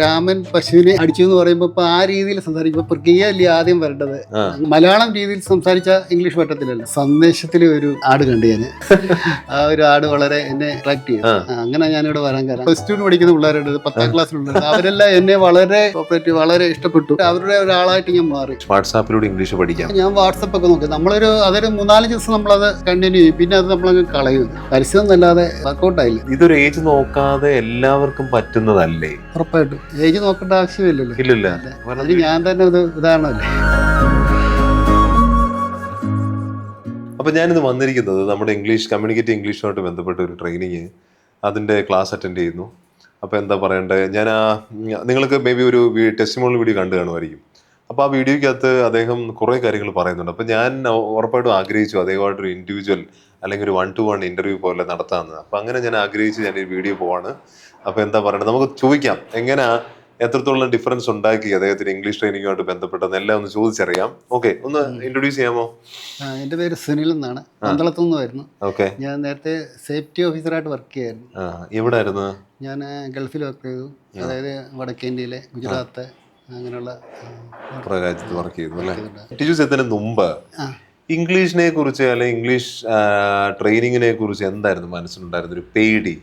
രാമൻ പശുവിനെ അടിച്ചു എന്ന് പറയുമ്പോൾ ഇപ്പൊ ആ രീതിയിൽ സംസാരിക്കുമ്പോൾ പ്രക്രിയയല്ലേ ആദ്യം വരേണ്ടത്? മലയാളം രീതിയിൽ സംസാരിച്ച ഇംഗ്ലീഷ് പറ്റത്തില്ലല്ലോ സന്ദേശത്തിൽ ഒരു ആട് കണ്ടു ഞാൻ. ആ ഒരു ആട് വളരെ എന്നെ അട്രാക്ട് ചെയ്തു. അങ്ങനെ ഞാനിവിടെ വരാൻ കാരണം. പ്ലസ് ടു പഠിക്കുന്ന പിള്ളേരുണ്ട്. പത്താം ക്ലാസ്സിലുണ്ട് അവരെല്ലാം എന്നെ വളരെ കോപ്പറേറ്റ് വളരെ ഇഷ്ടപ്പെട്ടു. അവരുടെ ഒരാളായിട്ട് ഞാൻ മാറി. വാട്സാപ്പിലൂടെ ഇംഗ്ലീഷ് പഠിക്കാം. ഞാൻ വാട്സപ്പ് ഒക്കെ നോക്കി. നമ്മളൊരു അതൊരു മൂന്നാൽ ദിവസം നമ്മളത് കണ്ടിന്യൂ ചെയ്യും. പിന്നെ അത് നമ്മളങ്ങ് കളയും. പരസ്യം എന്നല്ലാതെ വർക്കൗട്ട് ആയില്ല. ഇതൊരു ഏജ് നോക്കാതെ എല്ലാവർക്കും പറ്റുന്നതല്ലേ? ഉറപ്പായിട്ടും. ഏജ് നോക്കേണ്ട ആവശ്യമില്ലല്ലോ. ഇല്ലില്ല. അതിന് ഞാൻ തന്നെ ഒരു ഉദാഹരണമല്ലേ അപ്പൊ ഞാനിന്ന് വന്നിരിക്കുന്നത് നമ്മുടെ ഇംഗ്ലീഷ് കമ്മ്യൂണിക്കേറ്റ് ഇംഗ്ലീഷുമായിട്ട് ബന്ധപ്പെട്ട ഒരു ട്രെയിനിങ് അതിന്റെ ക്ലാസ് അറ്റൻഡ് ചെയ്യുന്നു. അപ്പോൾ എന്താ പറയണ്ടേ? ഞാൻ ആ നിങ്ങൾക്ക് മേ ബി ഒരു ടെസ്റ്റിമോണൽ വീഡിയോ കണ്ടു കാണുമായിരിക്കും. അപ്പോൾ ആ വീഡിയോക്കകത്ത് അദ്ദേഹം കുറേ കാര്യങ്ങൾ പറയുന്നുണ്ട്. അപ്പോൾ ഞാൻ ഉറപ്പായിട്ടും ആഗ്രഹിച്ചു അദ്ദേഹമായിട്ടൊരു ഇൻഡിവിജ്വൽ അല്ലെങ്കിൽ ഒരു വൺ ടു വൺ ഇന്റർവ്യൂ പോലെ നടത്താമെന്ന്. അപ്പോൾ അങ്ങനെ ഞാൻ ആഗ്രഹിച്ച് ഞാൻ ഈ വീഡിയോ പോവാണ്. അപ്പൊ എന്താ പറയുന്നത് നമുക്ക് ചോദിക്കാം. എങ്ങനെയാ എത്രത്തോളം ഡിഫറൻസ് ഉണ്ടാക്കി അദ്ദേഹത്തിന് ഇംഗ്ലീഷ് ട്രെയിനിങ്ങുമായിട്ട് ബന്ധപ്പെട്ടെന്ന് എല്ലാം ഒന്ന് ചോദിച്ചറിയാം. ഓക്കെ ഒന്ന് ഇൻട്രൊഡ്യൂസ് ചെയ്യാമോ? എന്റെ പേര് സുനിൽ എന്നാണ്. പന്തളത്തു നിന്നായിരുന്നു ഓക്കെ ഞാൻ നേരത്തെ സേഫ്റ്റി ഓഫീസറായിട്ട് വർക്ക് ചെയ്യായിരുന്നു. ആ എവിടായിരുന്നു? ഞാൻ ഗൾഫിൽ വർക്ക് ചെയ്തു. അതായത് വടക്കേ ഇന്ത്യയിലെ ഗുജറാത്ത് അങ്ങനെയുള്ള രാജ്യത്ത് വർക്ക് ചെയ്തു അല്ലേ. ടീച്ചേഴ്സ് എത്തിന് മുമ്പ് ഇംഗ്ലീഷിനെ കുറിച്ച് അല്ലെങ്കിൽ ഇംഗ്ലീഷ് ട്രെയിനിങ്ങിനെ കുറിച്ച് എന്തായിരുന്നു മനസ്സിലുണ്ടായിരുന്നു ഒരു പേടി.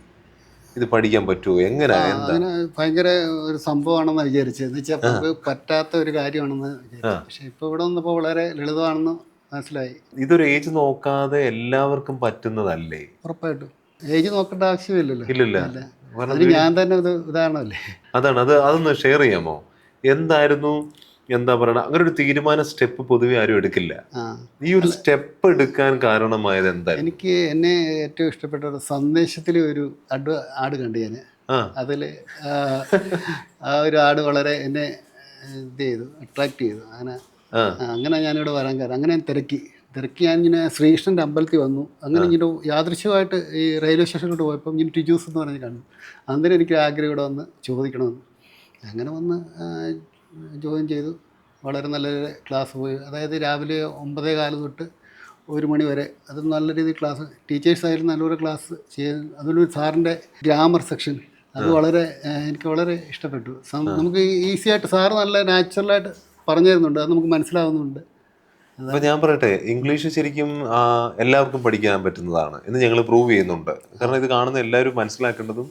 ഇത് പഠിക്കാൻ പറ്റുമോ എങ്ങനെ? അതിന് ഭയങ്കര ഒരു സംഭവമാണെന്ന് വിചാരിച്ചത്. എന്ന് വെച്ചാൽ പറ്റാത്ത ഒരു കാര്യമാണെന്ന് വിചാരിച്ചു. പക്ഷെ ഇപ്പൊ ഇവിടെ വന്നപ്പോൾ വളരെ ലളിതമാണെന്ന് മനസ്സിലായി. ഇതൊരു ഏജ് നോക്കാതെ എല്ലാവർക്കും പറ്റുന്നതല്ലേ? ഉറപ്പായിട്ടും. ഏജ് നോക്കേണ്ട ആവശ്യമില്ലല്ലോ. ഇല്ലല്ല. ഇല്ല. ഞാൻ തന്നെ ഉദാഹരണമല്ലേ? അതാണ്. അത് അതൊന്ന് ഷെയർ ചെയ്യാമോ? എന്തായിരുന്നു? എന്താ പറയണ? അങ്ങനെ ഒരു തീരുമാന സ്റ്റെപ്പ് പൊതുവെ ആരും എടുക്കില്ല. ഈ ഒരു സ്റ്റെപ്പ് എടുക്കാൻ കാരണമായത് എന്താ എനിക്ക് എന്നെ ഏറ്റവും ഇഷ്ടപ്പെട്ട ഒരു സന്ദേശത്തിൽ ഒരു അഡ് ആട് കണ്ടു ഞാൻ ആ. അതിൽ ആ ഒരു ആട് വളരെ എന്നെ ഇത് ചെയ്തു അട്രാക്ട് ചെയ്തു. അങ്ങനെ അങ്ങനെ ഞാനിവിടെ വരാൻ കാരണം അങ്ങനെ ഞാൻ തിരക്കി. തിരക്കി ഞാൻ ഇങ്ങനെ ശ്രീകൃഷ്ണന്റെ അമ്പലത്തിൽ വന്നു. അങ്ങനെ ഇങ്ങനെ യാദൃശ്യമായിട്ട് ഈ റെയിൽവേ സ്റ്റേഷനിലോട്ട് പോയപ്പോൾ ഇങ്ങനെ ടിജൂസ് എന്ന് പറഞ്ഞ് കണ്ടു. അന്നേരം എനിക്ക് ആഗ്രഹം ഇവിടെ വന്ന് ചോദിക്കണമെന്ന്. അങ്ങനെ വന്ന് ജോയിൻ ചെയ്തു. വളരെ നല്ലൊരു ക്ലാസ് പോയി. അതായത് രാവിലെ ഒമ്പതേ കാൽ തൊട്ട് ഒരു മണി വരെ. അത് നല്ല രീതിയിൽ ക്ലാസ് ടീച്ചേഴ്സായാലും നല്ലൊരു ക്ലാസ് ചെയ്ത് അതിലൊരു സാറിന്റെ ഗ്രാമർ സെക്ഷൻ അത് വളരെ എനിക്ക് വളരെ ഇഷ്ടപ്പെട്ടു. നമുക്ക് ഈസി ആയിട്ട് സാറ് നല്ല നാച്ചുറലായിട്ട് പറഞ്ഞു തരുന്നുണ്ട്. അത് നമുക്ക് മനസ്സിലാവുന്നുണ്ട്. അപ്പൊ ഞാൻ പറയട്ടെ ഇംഗ്ലീഷ് ശരിക്കും എല്ലാവർക്കും പഠിക്കാൻ പറ്റുന്നതാണ് എന്ന് ഞങ്ങൾ പ്രൂവ് ചെയ്യുന്നുണ്ട്. കാരണം ഇത് കാണുന്ന എല്ലാവരും മനസ്സിലാക്കേണ്ടതും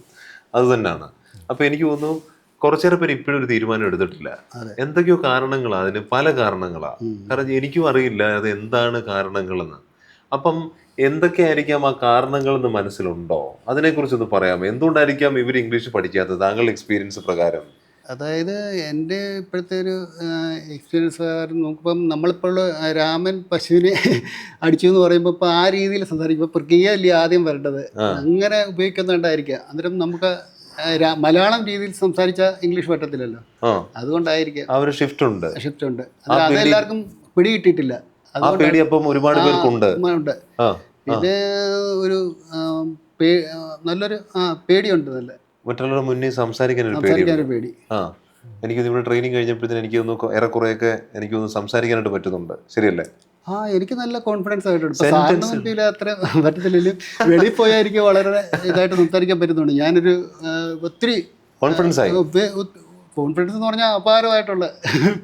അത് തന്നെയാണ് അപ്പൊ എനിക്ക് തോന്നുന്നു കുറച്ചേറെ പേര് ഇപ്പോഴും ഒരു തീരുമാനം എടുത്തിട്ടില്ല. എന്തൊക്കെയോ കാരണങ്ങളാ അതിന് പല കാരണങ്ങളാ. കാരണം എനിക്കും അറിയില്ല അത് എന്താണ് കാരണങ്ങളെന്ന്. അപ്പം എന്തൊക്കെയായിരിക്കാം ആ കാരണങ്ങളെന്ന് മനസ്സിലുണ്ടോ? അതിനെക്കുറിച്ചൊന്ന് പറയാമോ? എന്തുകൊണ്ടായിരിക്കാം ഇവർ ഇംഗ്ലീഷ് പഠിക്കാത്തത്? താങ്കളുടെ എക്സ്പീരിയൻസ് പ്രകാരം. അതായത് എന്റെ ഇപ്പോഴത്തെ ഒരു എക്സ്പീരിയൻസ് പ്രകാരം നോക്കുമ്പം നമ്മളിപ്പോൾ രാമൻ പശുവിനെ അടിച്ചു എന്ന് പറയുമ്പോൾ ഇപ്പോൾ ആ രീതിയിൽ സംസാരിക്കുമ്പോൾ പ്രക്രിയയല്ലേ ആദ്യം വരേണ്ടത്? അങ്ങനെ ഉപയോഗിക്കുന്നുണ്ടായിരിക്കുക അന്നേരം നമുക്ക് മലയാളം രീതിയിൽ സംസാരിച്ച ഇംഗ്ലീഷ് പറ്റത്തില്ലല്ലോ അതുകൊണ്ടായിരിക്കും. ആ ഒരു ഷിഫ്റ്റ് ഉണ്ട്. ഷിഫ്റ്റ് ഉണ്ട്. അത് അതെല്ലാവർക്കും പിടി കിട്ടിയിട്ടില്ല. അതുകൊണ്ട് പേടി ഒരുപാട് പേർക്കുണ്ട്. ഉണ്ട്. പിന്നെ ഒരു നല്ലൊരു പേടിയുണ്ട് നല്ല. മറ്റുള്ളവരുടെ മുന്നിൽ സംസാരിക്കാൻ ഒരു പേടി. എനിക്ക് ഇവിടെ ട്രെയിനിങ് കഴിഞ്ഞപ്പോഴത്തേന് എനിക്ക് തോന്നുന്നു ഏറെക്കുറെയൊക്കെ എനിക്ക് ഒന്ന് സംസാരിക്കാനായിട്ട് പറ്റുന്നുണ്ട്. ശരിയല്ലേ? ആ എനിക്ക് നല്ല കോൺഫിഡൻസ് ആയിട്ടുണ്ട്. മുമ്പിൽ അത്ര പറ്റത്തില്ലെങ്കിലും വെളിയിൽ പോയാൽ എനിക്ക് വളരെ ഇതായിട്ട് സംസാരിക്കാൻ പറ്റുന്നുണ്ട്. ഞാനൊരു ഒത്തിരി കോൺഫിഡൻസ് ആയി. കോൺഫിഡൻസ് എന്ന് പറഞ്ഞാൽ അപാരമായിട്ടുള്ള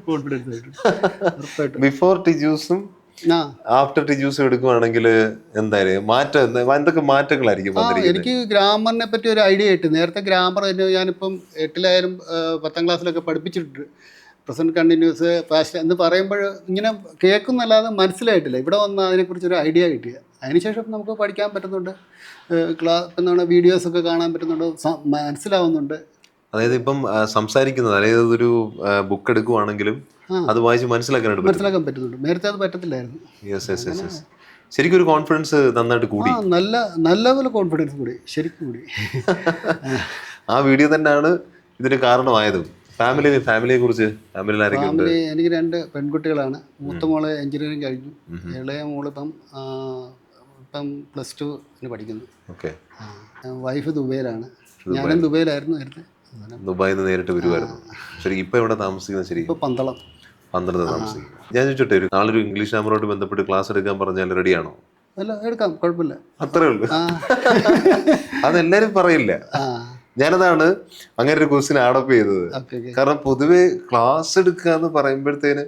കോൺഫിഡൻസ് ആയിട്ടുണ്ട്. ബിഫോർ ടിജൂസും ജ്യൂസും ആഫ്റ്റർ ടിജൂസും എടുക്കുവാണെങ്കിൽ എന്തായാലും മാറ്റം എന്താ- എന്തൊക്കെ മാറ്റങ്ങളായിരിക്കും എനിക്ക് ഗ്രാമറിനെ പറ്റി ഒരു ഐഡിയ കിട്ടി. നേരത്തെ ഗ്രാമർ ഞാനിപ്പം എട്ടിലായാലും പത്താം ക്ലാസ്സിലൊക്കെ പഠിപ്പിച്ചിട്ടുണ്ട്. പ്രസന്റ് കണ്ടിന്യൂസ് പാസ്റ്റ് എന്ന് പറയുമ്പോൾ ഇങ്ങനെ കേൾക്കുന്നല്ലാതെ മനസ്സിലായിട്ടില്ല. ഇവിടെ വന്ന് അതിനെക്കുറിച്ച് ഒരു ഐഡിയ കിട്ടിയ. അതിനുശേഷം നമുക്ക് പഠിക്കാൻ പറ്റുന്നുണ്ട്. ക്ലാ എന്താണ് വീഡിയോസൊക്കെ കാണാൻ പറ്റുന്നുണ്ട്. മനസ്സിലാവുന്നുണ്ട്. അതായത് ഇപ്പം സംസാരിക്കുന്നത് അതായത് ഒരു ബുക്ക് എടുക്കുവാണെങ്കിലും അത് വായിച്ച് മനസ്സിലാക്കാനായിട്ട് പറ്റും. മനസ്സിലാക്കാൻ പറ്റുന്നുണ്ട്. നേരത്തെ അത് പറ്റത്തില്ലായിരുന്നു. യെസ് യെസ് യെസ് യെസ് ശരിക്കും ഒരു കോൺഫിഡൻസ് നന്നായിട്ട് കൂടി. നല്ല നല്ല പോലെ കോൺഫിഡൻസ് കൂടി. ശരിക്കും കൂടി. ആ വീഡിയോ തന്നെയാണ് ഇതിന് കാരണമായതും. ഫാമിലി ഫാമിലിയെ കുറിച്ച് ഫാമിലിയിൽ ഫാമിലി എനിക്ക് രണ്ട് പെൺകുട്ടികളാണ്. മൂത്ത മോൾ എഞ്ചിനീയറിംഗ് കഴിഞ്ഞു. ഇളയ മോൾ ഇപ്പം ഇപ്പം പ്ലസ് ടു പഠിക്കുന്നു. ഓക്കെ വൈഫ് ദുബൈയിലാണ്. ഞാനും ദുബൈയിലായിരുന്നു നേരത്തെ. ദുബായിൽ നിന്ന് നേരിട്ട് വരുമായിരുന്നു ശരി ഇപ്പൊ എവിടെ താമസിക്കുന്നത് ശരി ഇപ്പൊ പന്തളം. പന്തളത്ത് താമസിക്കും ഞാൻ ചോദിച്ചോട്ടെ ഒരു നാളെ ഒരു ഇംഗ്ലീഷ് നമ്പറോട് ബന്ധപ്പെട്ട് ക്ലാസ് എടുക്കാൻ പറഞ്ഞാൽ റെഡിയാണോ അല്ല എടുക്കാം. കുഴപ്പമില്ല. അത്രേ ഉള്ളൂ. അതെല്ലാരും പറയില്ല. ഞാനതാണ് അങ്ങനെ ഒരു ക്വസ്റ്റ്യൻ ആഡപ്പ് ചെയ്തത്. കാരണം പൊതുവെ ക്ലാസ് എടുക്കുക എന്ന് പറയുമ്പോഴത്തേന്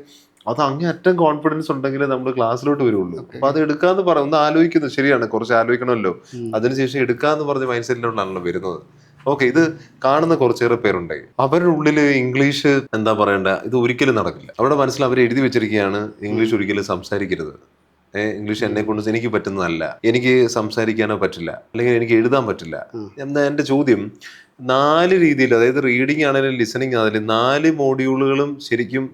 അത് അങ്ങേയറ്റം കോൺഫിഡൻസ് ഉണ്ടെങ്കിലേ നമ്മൾ ക്ലാസ്സിലോട്ട് വരുള്ളൂ. അപ്പൊ അത് എടുക്കാന്ന് പറ ഒന്ന് ആലോചിക്കുന്നു. ശരിയാണ് കുറച്ച് ആലോചിക്കണമല്ലോ. അതിനുശേഷം എടുക്കാന്ന് പറഞ്ഞ മൈൻഡ് സെറ്റിലോട്ടാണല്ലോ വരുന്നത്. ഓക്കെ ഇത് കാണുന്ന കുറച്ചേറെ പേരുണ്ട്. അവരുടെ ഉള്ളിൽ ഇംഗ്ലീഷ് എന്താ പറയണ്ട? ഇത് ഒരിക്കലും നടക്കില്ല. അവരുടെ മനസ്സിൽ അവർ എഴുതി വെച്ചിരിക്കുകയാണ് ഇംഗ്ലീഷ് ഒരിക്കലും സംസാരിക്കരുത്. ഇംഗ്ലീഷ് എന്നെ കൊണ്ട് എനിക്ക് പറ്റുന്നതല്ല. എനിക്ക് സംസാരിക്കാനോ പറ്റില്ല. അല്ലെങ്കിൽ എനിക്ക് എഴുതാൻ പറ്റില്ല. എന്താ എന്റെ ചോദ്യം? നാല് രീതിയിൽ അതായത് റീഡിംഗ് ആണെങ്കിലും ലിസണിങ് ആണെങ്കിലും നാല് മോഡ്യൂളുകളും ശരിക്കും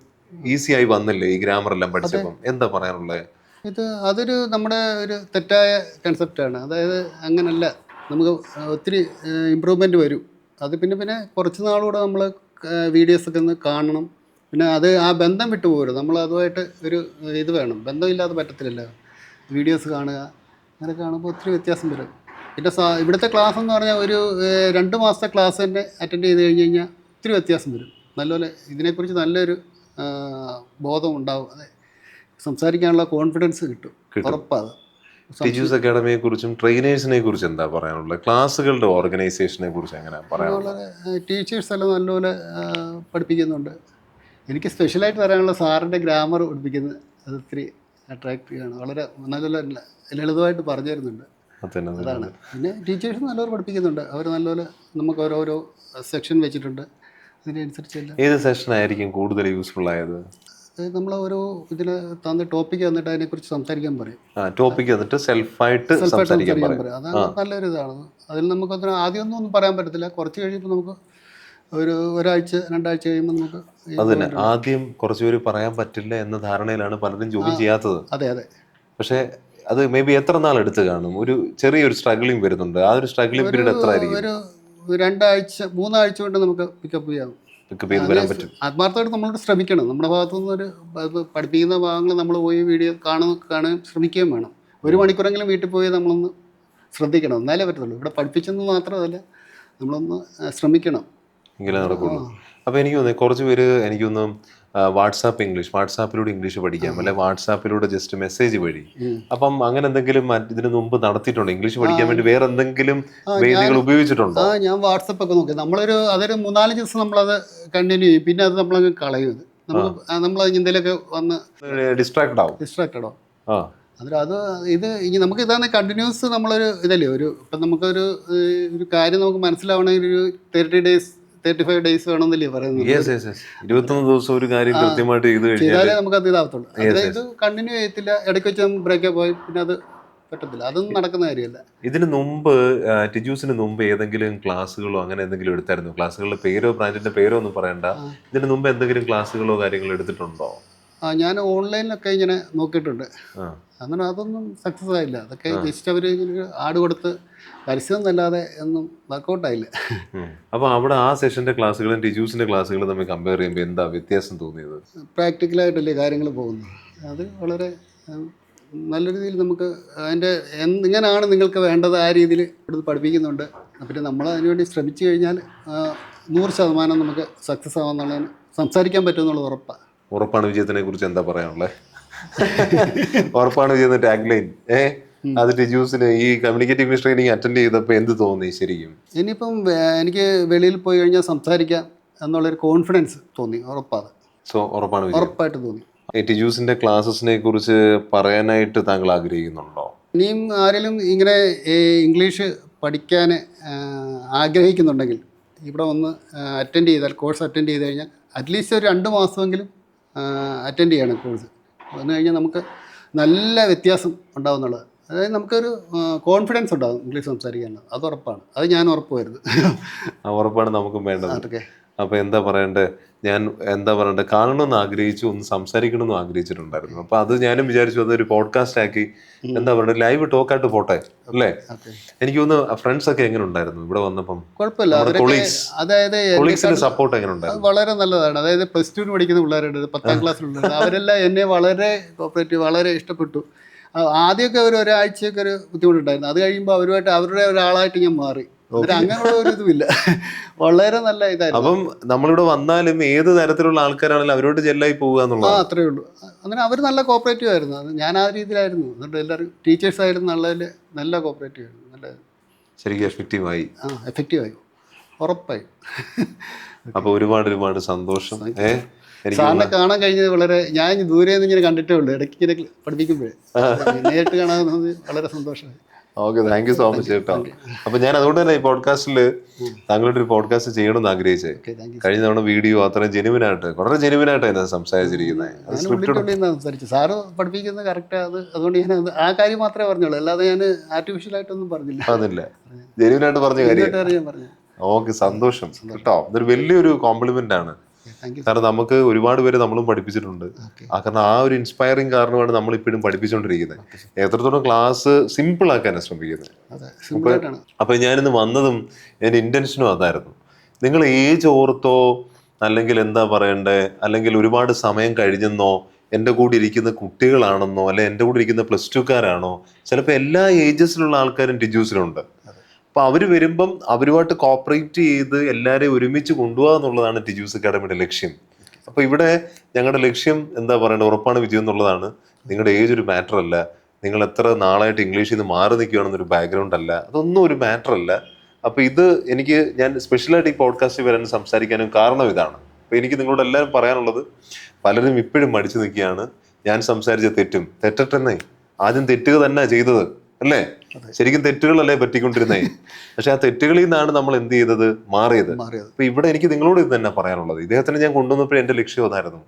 ഈസി ആയി വന്നില്ലേ ഈ ഗ്രാമർ എല്ലാം പഠിച്ചപ്പം? എന്താ പറയാനുള്ളത് ഇത് അതൊരു നമ്മുടെ ഒരു തെറ്റായ കൺസെപ്റ്റാണ് അതായത് അങ്ങനല്ല. നമുക്ക് ഒത്തിരി ഇമ്പ്രൂവ്മെന്റ് വരും. അത് പിന്നെ പിന്നെ കുറച്ച് നാളുകൂടെ നമ്മൾ വീഡിയോസൊക്കെ ഒന്ന് കാണണം. പിന്നെ അത് ആ ബന്ധം വിട്ടു പോകരുത്. നമ്മൾ അതുമായിട്ട് ഒരു ഇത് വേണം. ബന്ധമില്ലാതെ പറ്റത്തില്ലല്ലോ. വീഡിയോസ് കാണുക. അങ്ങനെ കാണുമ്പോൾ ഒത്തിരി വ്യത്യാസം വരും. പിന്നെ സാ ഇവിടുത്തെ ക്ലാസ് എന്ന് പറഞ്ഞാൽ ഒരു രണ്ട് മാസത്തെ ക്ലാസ് തന്നെ അറ്റൻഡ് ചെയ്ത് കഴിഞ്ഞ് കഴിഞ്ഞാൽ ഒത്തിരി വ്യത്യാസം വരും. നല്ലപോലെ ഇതിനെക്കുറിച്ച് നല്ലൊരു ബോധം ഉണ്ടാവും. അതെ. സംസാരിക്കാനുള്ള കോൺഫിഡൻസ് കിട്ടും. ഉറപ്പാണ് ടീച്ചേഴ്സ് അക്കാഡമിയെ കുറിച്ചും ട്രെയിനേഴ്സിനെ കുറിച്ച് എന്താ പറയാനുള്ളത്? ക്ലാസ്സുകളുടെ ഓർഗനൈസേഷനെ കുറിച്ച് എങ്ങനെ പറയാനുള്ളത്? ടീച്ചേഴ്സ് എല്ലാം നല്ലപോലെ പഠിപ്പിക്കുന്നുണ്ട്. എനിക്ക് സ്പെഷ്യലായിട്ട് പറയാനുള്ള സാറിന്റെ ഗ്രാമർ പഠിപ്പിക്കുന്നത് അത് ഒത്തിരി അട്രാക്റ്റീവ് ആണ്. വളരെ നല്ല ലളിതമായിട്ട് പറഞ്ഞു തരുന്നുണ്ട്. അതാണ്. പിന്നെ ടീച്ചേഴ്സ് നല്ലപോലെ പഠിപ്പിക്കുന്നുണ്ട്. അവർ നല്ലപോലെ നമുക്ക് ഓരോരോ സെക്ഷൻ വെച്ചിട്ടുണ്ട്. അതിനനുസരിച്ചല്ല. ഏത് സെക്ഷൻ ആയിരിക്കും കൂടുതൽ യൂസ്ഫുൾ ആയത്? നമ്മൾ ഓരോ ഇതിൽ തന്ന ടോപ്പിക്ക് വന്നിട്ട് അതിനെക്കുറിച്ച് സംസാരിക്കാൻ പറയും. ടോപ്പിക് വന്നിട്ട് സെൽഫായിട്ട് സെൽഫായിട്ട് സംസാരിക്കാൻ പറയും. അതാണ് നല്ലൊരു ഇതാണ് അതിൽ നമുക്ക് ആദ്യമൊന്നും ഒന്നും പറയാൻ പറ്റത്തില്ല. കുറച്ച് കഴിയുമ്പോൾ നമുക്ക് ഒരു ഒരാഴ്ച രണ്ടാഴ്ച കഴിയുമ്പോൾ നമുക്ക് അതന്നെ ആദ്യം കുറച്ച് കുറച്ചുപേര് പറയാൻ പറ്റില്ല എന്ന ധാരണയിലാണ് പലരും ജോലി ചെയ്യാത്തത്. അതെ അതെ. പക്ഷേ അത് മേ ബി എത്ര നാൾ എടുത്ത് കാണും? ഒരു ചെറിയൊരു സ്ട്രഗ്ലിംഗ് വരുന്നുണ്ട്. ആ ഒരു സ്ട്രഗ്ലിംഗ് പീരീഡ് എത്ര ആയിരിക്കും ഒരു രണ്ടാഴ്ച മൂന്നാഴ്ച കൊണ്ട് നമുക്ക് പിക്കപ്പ് ചെയ്യാം. പിക്കപ്പ് ചെയ്ത് വരാൻ പറ്റും. ആത്മാർത്ഥമായിട്ട് നമ്മളോട് ശ്രമിക്കണം. നമ്മുടെ ഭാഗത്തു നിന്ന് ഒരു പഠിപ്പിക്കുന്ന ഭാഗങ്ങൾ നമ്മൾ പോയി വീഡിയോ കാണുക കാണാൻ ശ്രമിക്കുകയും വേണം. ഒരു മണിക്കൂറെങ്കിലും വീട്ടിൽ പോയി നമ്മളൊന്ന് ശ്രദ്ധിക്കണം. എന്നാലേ പറ്റത്തുള്ളൂ. ഇവിടെ പഠിപ്പിച്ചെന്ന് മാത്രമല്ല നമ്മളൊന്ന് ശ്രമിക്കണം. എങ്കിലേ നടക്കുള്ളൂ. അപ്പോൾ എനിക്ക് തോന്നുന്നു കുറച്ച് പേര് എനിക്കൊന്ന് വാട്സാപ്പ് ഇംഗ്ലീഷ് വാട്സാപ്പിലൂടെ ഇംഗ്ലീഷ് പഠിക്കാം. അല്ലെ വാട്സാപ്പിലൂടെ ജസ്റ്റ് മെസ്സേജ് വഴി. അപ്പം അങ്ങനെ എന്തെങ്കിലും ഇതിന് മുമ്പ് നടത്തിയിട്ടുണ്ടോ? ഇംഗ്ലീഷ് പഠിക്കാൻ വേണ്ടി വേറെ എന്തെങ്കിലും വേദികൾ ഉപയോഗിച്ചിട്ടുണ്ടോ? ആ ഞാൻ വാട്സപ്പ് ഒക്കെ നോക്കി. നമ്മളൊരു അതൊരു മൂന്നാൽ ദിവസം നമ്മളത് കണ്ടിന്യൂ ചെയ്യും. പിന്നെ അത് നമ്മളങ്ങ് കളയും നമ്മൾ നമ്മൾ എന്തെങ്കിലുമൊക്കെ വന്ന് ഡിസ്ട്രാക്ട് ആവും. ഡിസ്ട്രാക്റ്റഡോ ആ. അന്നേരം അത് ഇത് ഇനി നമുക്ക് ഇതാണ് കണ്ടിന്യൂസ് നമ്മളൊരു ഇതല്ലേ? ഒരു ഇപ്പം നമുക്കൊരു ഒരു കാര്യം നമുക്ക് മനസ്സിലാവണമെങ്കിൽ ഒരു thirty days thirty five days വേണമെന്നല്ലേ പറയുന്നത്? ഇരുപത്തൊന്ന് ദിവസം ഒരു കാര്യം കൃത്യമായിട്ട് ചെയ്ത് കഴിഞ്ഞാൽ നമുക്ക് അത് ഇതാവത്തുള്ളൂ. അതായത് കണ്ടിന്യൂ ചെയ്യത്തില്ല. ഇടയ്ക്ക് വെച്ച് ബ്രേക്കപ്പ് പോയി പിന്നെ അത് പറ്റത്തില്ല. അതൊന്നും നടക്കുന്ന കാര്യമല്ല. ഇതിന് മുമ്പ് ടിജൂസിന് മുമ്പ് ഏതെങ്കിലും ക്ലാസ്സുകളോ അങ്ങനെ എന്തെങ്കിലും എടുത്തായിരുന്നു? ക്ലാസ്സുകളുടെ പേരോ ബ്രാൻഡിന്റെ പേരോ ഒന്നും പറയണ്ട. ഇതിന് മുമ്പ് എന്തെങ്കിലും ക്ലാസ്സുകളോ കാര്യങ്ങളോ എടുത്തിട്ടുണ്ടോ? ഞാൻ ഓൺലൈനിലൊക്കെ ഇങ്ങനെ നോക്കിയിട്ടുണ്ട്. അങ്ങനെ അതൊന്നും സക്സസ് ആയില്ല. അതൊക്കെ ജസ്റ്റ് അവർ ഇങ്ങനെ ആട് കൊടുത്ത് പരസ്യം എന്നല്ലാതെ ഒന്നും വർക്കൗട്ടായില്ല ആയില്ല. അപ്പോൾ അവിടെ ആ സെഷന്റെ ക്ലാസ്സുകളും ടീച്ചേഴ്സിന്റെ ക്ലാസ്സുകളും തമ്മിൽ കമ്പയർ ചെയ്യുമ്പോൾ എന്താ വ്യത്യാസം തോന്നിയത്? പ്രാക്ടിക്കലായിട്ടല്ലേ കാര്യങ്ങൾ പോകുന്നത്? അത് വളരെ നല്ല രീതിയിൽ നമുക്ക് അതിന്റെ എങ്ങനെയാണ് നിങ്ങൾക്ക് വേണ്ടത് ആ രീതിയിൽ ഇവിടുന്ന് പഠിപ്പിക്കുന്നുണ്ട്. പിന്നെ നമ്മൾ അതിനുവേണ്ടി ശ്രമിച്ചു കഴിഞ്ഞാൽ നൂറ് ശതമാനം നമുക്ക് സക്സസ് ആവാന്നുള്ളതിന് സംസാരിക്കാൻ പറ്റുമെന്നുള്ളത് ഉറപ്പാണ് ഉറപ്പാണ് വിജയത്തിനെ കുറിച്ച് എന്താ പറയാനുള്ളത് ഉറപ്പാണ് വിജയം ടാഗ് ലൈൻ ഏ അത് ടിജൂസിന് ഈ കമ്മ്യൂണിക്കേറ്റീവ് ഇംഗ്ലീഷ് ട്രെയിനിങ് അറ്റൻഡ് ചെയ്തപ്പോൾ എന്ത് തോന്നി ശരിക്കും? ഇനിയിപ്പം എനിക്ക് വെളിയിൽ പോയി കഴിഞ്ഞാൽ സംസാരിക്കാം എന്നുള്ളൊരു കോൺഫിഡൻസ് തോന്നി ഉറപ്പാണ്. സോ ഉറപ്പാണ് ഉറപ്പായിട്ട് തോന്നി. ടിജൂസിന്റെ ക്ലാസ്സസിനെ കുറിച്ച് പറയാനായിട്ട് താങ്കൾ ആഗ്രഹിക്കുന്നുണ്ടോ? ഇനിയും ആരെങ്കിലും ഇങ്ങനെ ഇംഗ്ലീഷ് പഠിക്കാൻ ആഗ്രഹിക്കുന്നുണ്ടെങ്കിൽ ഇവിടെ ഒന്ന് അറ്റൻഡ് ചെയ്താൽ കോഴ്സ് അറ്റൻഡ് ചെയ്ത് കഴിഞ്ഞാൽ അറ്റ്ലീസ്റ്റ് ഒരു രണ്ട് മാസമെങ്കിലും അറ്റൻഡ് ചെയ്യണം കോഴ്സ് വന്നു കഴിഞ്ഞാൽ നമുക്ക് നല്ല വ്യത്യാസം ഉണ്ടാവുന്നുള്ളത്. അതായത് നമുക്കൊരു കോൺഫിഡൻസ് ഉണ്ടാകും ഇംഗ്ലീഷ് സംസാരിക്കാനുള്ളത് അത് ഉറപ്പാണ്. അത് ഞാൻ ഉറപ്പ് വരുന്നത് ഉറപ്പാണ് നമുക്കും വേണ്ടത്. അതൊക്കെ. അപ്പൊ എന്താ പറയണ്ടേ? ഞാൻ എന്താ പറയണ്ടേ? കാണണമെന്ന് ആഗ്രഹിച്ചു ഒന്ന് സംസാരിക്കണമെന്ന് ആഗ്രഹിച്ചിട്ടുണ്ടായിരുന്നു. അപ്പൊ അത് ഞാനും വിചാരിച്ചു അതൊരു പോഡ്കാസ്റ്റ് ആക്കി. എന്താ പറയണ്ടേ? ലൈവ് ടോക്ക് ആയിട്ട് പോട്ടെ അല്ലേ? എനിക്ക് ഒന്ന് ഫ്രണ്ട്സ് ഒക്കെ എങ്ങനെ ഉണ്ടായിരുന്നു? ഇവിടെ വന്നപ്പം. അതായത് സപ്പോർട്ട് എങ്ങനെ ഉണ്ടായിരുന്നു? വളരെ നല്ലതാണ്. അതായത് പ്ലസ് ടുവിന് പഠിക്കുന്ന പിള്ളേരുണ്ട്. പത്താം ക്ലാസ്സിലുണ്ട് അവരെല്ലാം എന്നെ വളരെ കോപ്പറേറ്റീവ് വളരെ ഇഷ്ടപ്പെട്ടു. ആദ്യമൊക്കെ ഒരു ഒരാഴ്ചയൊക്കെ ഒരു ബുദ്ധിമുട്ടുണ്ടായിരുന്നു. അത് കഴിയുമ്പോൾ അവരുമായിട്ട് അവരുടെ ഒരാളായിട്ട് ഞാൻ മാറി. അങ്ങനെയുള്ള ഒരു ഇതുമില്ല. വളരെ നല്ല ഇതായിരുന്നു. അപ്പം നമ്മളിവിടെ വന്നാലും ഏത് തരത്തിലുള്ള ആൾക്കാരാണെങ്കിലും അവരോട് ജെല്ലായി പോവുക ആ അത്രേ ഉള്ളൂ. അങ്ങനെ അവർ നല്ല കോപ്പറേറ്റീവ് ആയിരുന്നു. അത് ഞാൻ ആ രീതിയിലായിരുന്നു. എന്നിട്ട് എല്ലാവരും ടീച്ചേഴ്സ് ആയിരുന്നു നല്ലതിൽ നല്ല കോപ്പറേറ്റീവ് ആയിരുന്നു. നല്ല ശരിക്കും എഫക്റ്റീവ് ആയി. ആ എഫക്റ്റീവ് ആയി. അപ്പോൾ അപ്പൊ ഒരുപാട് ഒരുപാട് സന്തോഷം. ഏ സാറിനെ കാണാൻ കഴിഞ്ഞത് വളരെ ഞാൻ ദൂരെ നിന്ന് ഇങ്ങനെ കണ്ടിട്ടേ ഉള്ളൂ. ഇടയ്ക്ക് ഇങ്ങനെ പഠിപ്പിക്കുമ്പോഴേ. നേരിട്ട് കാണാൻ വളരെ സന്തോഷമായി. Okay thank you so much കേട്ടോ അപ്പൊ ഞാൻ അതുകൊണ്ട് തന്നെ ഈ പോഡ്കാസ്റ്റിൽ താങ്കളുടെ ഒരു പോഡ്കാസ്റ്റ് ചെയ്യണം എന്ന് ആഗ്രഹിച്ചേ. കഴിഞ്ഞ തവണ വീഡിയോ അത്ര ജെനുവിനായിട്ട് വളരെ ജെനുവിനായിട്ടാണ് ഞാൻ സംസാരിച്ചിരിക്കുന്നത് സാറ് പഠിപ്പിക്കുന്നത് കറക്റ്റ് അത് അതുകൊണ്ട് ഞാൻ ആ കാര്യം മാത്രമേ പറഞ്ഞുള്ളൂ. അല്ലാതെ ഞാൻ ആർട്ടിഫിഷ്യൽ ആയിട്ടൊന്നും പറഞ്ഞില്ല. അതില്ല ജെനുവിനായിട്ട് പറഞ്ഞ കാര്യം ഓക്കെ സന്തോഷം. കേട്ടോ ഇതൊരു വലിയൊരു കോംപ്ലിമെന്റ് ആണ്. കാരണം നമുക്ക് ഒരുപാട് പേര് നമ്മളും പഠിപ്പിച്ചിട്ടുണ്ട്. ആ കാരണം ആ ഒരു ഇൻസ്പയറിംഗ് കാരണമാണ് നമ്മൾ ഇപ്പോഴും പഠിപ്പിച്ചുകൊണ്ടിരിക്കുന്നത്. എത്രത്തോളം ക്ലാസ് സിമ്പിൾ ആക്കാനാണ് ശ്രമിക്കുന്നത്. അപ്പൊ ഞാനിന്ന് വന്നതും എന്റെ ഇന്റൻഷനും അതായിരുന്നു. നിങ്ങൾ ഏജ് ഓർത്തോ അല്ലെങ്കിൽ എന്താ പറയണ്ടേ അല്ലെങ്കിൽ ഒരുപാട് സമയം കഴിഞ്ഞെന്നോ എന്റെ കൂടെ ഇരിക്കുന്ന കുട്ടികളാണെന്നോ അല്ലെ എന്റെ കൂടെ ഇരിക്കുന്ന പ്ലസ് ടുക്കാരാണോ ചിലപ്പോൾ എല്ലാ ഏജസിലുള്ള ആൾക്കാരും ടിജൂസിലുണ്ട് അപ്പൊ അവർ വരുമ്പം അവരുമായിട്ട് കോപ്പറേറ്റ് ചെയ്ത് എല്ലാവരെയും ഒരുമിച്ച് കൊണ്ടുപോകുക എന്നുള്ളതാണ് ടിജൂസ് അക്കാഡമിയുടെ ലക്ഷ്യം. അപ്പൊ ഇവിടെ ഞങ്ങളുടെ ലക്ഷ്യം എന്താ പറയേണ്ടത് ഉറപ്പാണ് വിജയം എന്നുള്ളതാണ്. നിങ്ങളുടെ ഏജ് ഒരു മാറ്റർ അല്ല. നിങ്ങൾ എത്ര നാളായിട്ട് ഇംഗ്ലീഷിൽ നിന്ന് മാറി നിൽക്കുകയാണെന്നൊരു ബാക്ക്ഗ്രൗണ്ട് അല്ല. അതൊന്നും ഒരു മാറ്റർ അല്ല. അപ്പൊ ഇത് എനിക്ക് ഞാൻ സ്പെഷ്യലായിട്ട് ഈ പോഡ്കാസ്റ്റ് വരാൻ സംസാരിക്കാനും കാരണം ഇതാണ്. അപ്പൊ എനിക്ക് നിങ്ങളോട് എല്ലാവരും പറയാനുള്ളത് പലരും ഇപ്പോഴും മടിച്ചു നിൽക്കുകയാണ്. ഞാൻ സംസാരിച്ച തെറ്റും തെറ്റട്ടെന്നേ. ആദ്യം തെറ്റുക തന്നെ ചെയ്തത്. അല്ലേ? ശരിക്കും തെറ്റുകളല്ലേ പറ്റിക്കൊണ്ടിരുന്നേ? പക്ഷെ ആ തെറ്റുകളിൽ നിന്നാണ് നമ്മൾ എന്ത് ചെയ്തത്? മാറിയത്. അപ്പൊ ഇവിടെ എനിക്ക് നിങ്ങളോട് ഇത് തന്നെ പറയാനുള്ളത്. ഇദ്ദേഹത്തിന് ഞാൻ കൊണ്ടുവന്നപ്പോൾ എന്റെ ലക്ഷ്യം അതായിരുന്നു.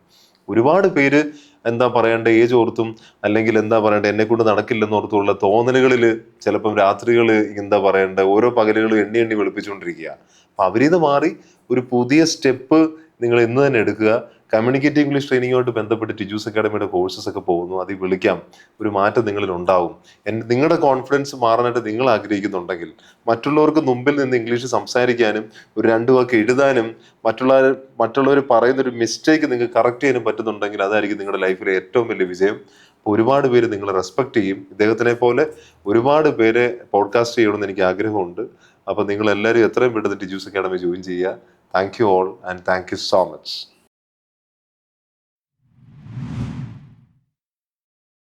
ഒരുപാട് പേര് എന്താ പറയണ്ട ഏജ് ഓർത്തും അല്ലെങ്കിൽ എന്താ പറയണ്ടേ എന്നെ കൊണ്ട് നടക്കില്ലെന്ന് ഓർത്തുള്ള തോന്നലുകളിൽ ചിലപ്പം രാത്രികൾ എന്താ പറയണ്ട ഓരോ പകലുകളും എണ്ണി എണ്ണി വെളുപ്പിച്ചുകൊണ്ടിരിക്കുക. അപ്പൊ നിന്ന് മാറി ഒരു പുതിയ സ്റ്റെപ്പ് നിങ്ങൾ ഇന്ന് തന്നെ എടുക്കുക. കമ്മ്യൂണിക്കേറ്റീവ് ഇംഗ്ലീഷ് ട്രെയിനിങ്ങുമായിട്ട് ബന്ധപ്പെട്ട് ടിജൂസ് അക്കാഡമിയുടെ കോഴ്സസ് ഒക്കെ പോകുന്നു. അതിൽ വിളിക്കാം. ഒരു മാറ്റം നിങ്ങളിൽ ഉണ്ടാവും. നിങ്ങളുടെ കോൺഫിഡൻസ് മാറാനായിട്ട് നിങ്ങൾ ആഗ്രഹിക്കുന്നുണ്ടെങ്കിൽ മറ്റുള്ളവർക്ക് മുമ്പിൽ നിന്ന് ഇംഗ്ലീഷ് സംസാരിക്കാനും ഒരു രണ്ട് വാക്ക് എഴുതാനും മറ്റുള്ളവർ മറ്റുള്ളവർ പറയുന്ന ഒരു മിസ്റ്റേക്ക് നിങ്ങൾക്ക് കറക്റ്റ് ചെയ്യാനും പറ്റുന്നുണ്ടെങ്കിൽ അതായിരിക്കും നിങ്ങളുടെ ലൈഫിലെ ഏറ്റവും വലിയ വിജയം. ഒരുപാട് പേര് നിങ്ങളെ റെസ്പെക്ട് ചെയ്യും. ഇദ്ദേഹത്തിനെ പോലെ ഒരുപാട് പേരെ പോഡ്കാസ്റ്റ് ചെയ്യണമെന്ന് എനിക്ക് ആഗ്രഹമുണ്ട്. അപ്പോൾ നിങ്ങൾ എല്ലാവരും എത്രയും പെട്ടെന്ന് ടിജൂസ് അക്കാഡമി ജോയിൻ ചെയ്യുക. Thank you all and thank you so much